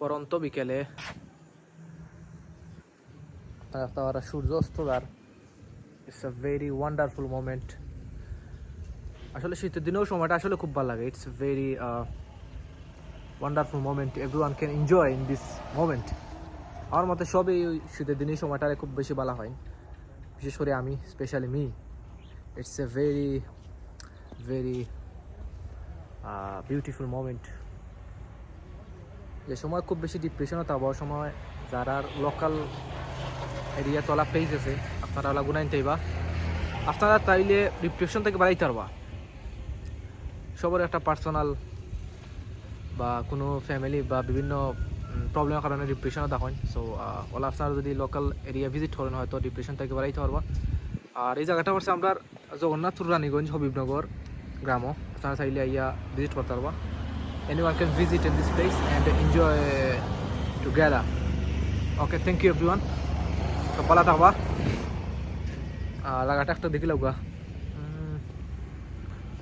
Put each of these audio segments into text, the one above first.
পরন্ত বিকেলে। তারা সূর্য অস্ত তার। It's a very wonderful moment আসলে শীতের দিনেও সময়টা আসলে খুব ভালো লাগে। It's very wonderful moment every one can enjoy in this moment আমার মতে সবই ওই শীতের দিনেই সময়টা খুব বেশি ভালো হয়। বিশেষ করে আমি specially me it's a very very beautiful moment যে সময় খুব বেশি ডিপ্রেশনও থাকব সময় যারা লোকাল এরিয়া তলা পেজ আছে আপনারা ওলা গুনাইন চাইবা আপনারা তাইলে ডিপ্রেশন থেকে বাড়াইতে পারবা। সবার একটা পার্সোনাল বা কোনো ফ্যামিলি বা বিভিন্ন প্রবলেমের কারণে ডিপ্রেশনও দেখেন সো ওলা আপনারা যদি লোকাল এরিয়া ভিজিট করেন, হয়তো ডিপ্রেশন থেকে বাড়াইতে পারবা। আর এই জায়গাটা হচ্ছে আমরা জগন্নাথপুর, রানীগঞ্জ, হবিবনগর গ্রাম আপনারা চাইলে আইয়া ভিজিট করতে পারবা। Anyone can visit in this place and enjoy together. Okay, thank you everyone. থাকবা আর লাগাটা একটা দেখি লাগবা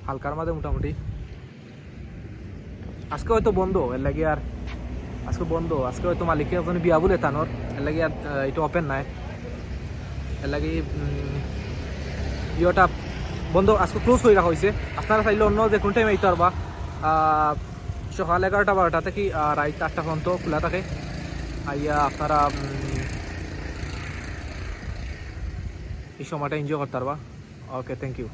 হালকার মাঝে মোটামুটি আজকে হয়তো বন্ধ এর লাগে আর আজকে বন্ধ আজকে হয়তো মালিকের ওখানে বিয়া বলে তানোর এর লাগে আর এটা ওপেন নাই এর লাগে ইয়েটা বন্ধ আজকে ক্লোজ হয়ে রাখা হয়েছে আপনারা চাইলে অন্য যে কোনো টাইম আইতে পারবা সকাল এগারোটা বারোটা থেকে রাত আটটা পর্যন্ত খোলা থাকে। আইয়া আপনারা এই সময়টা এনজয় করতে পারবা। Okay thank you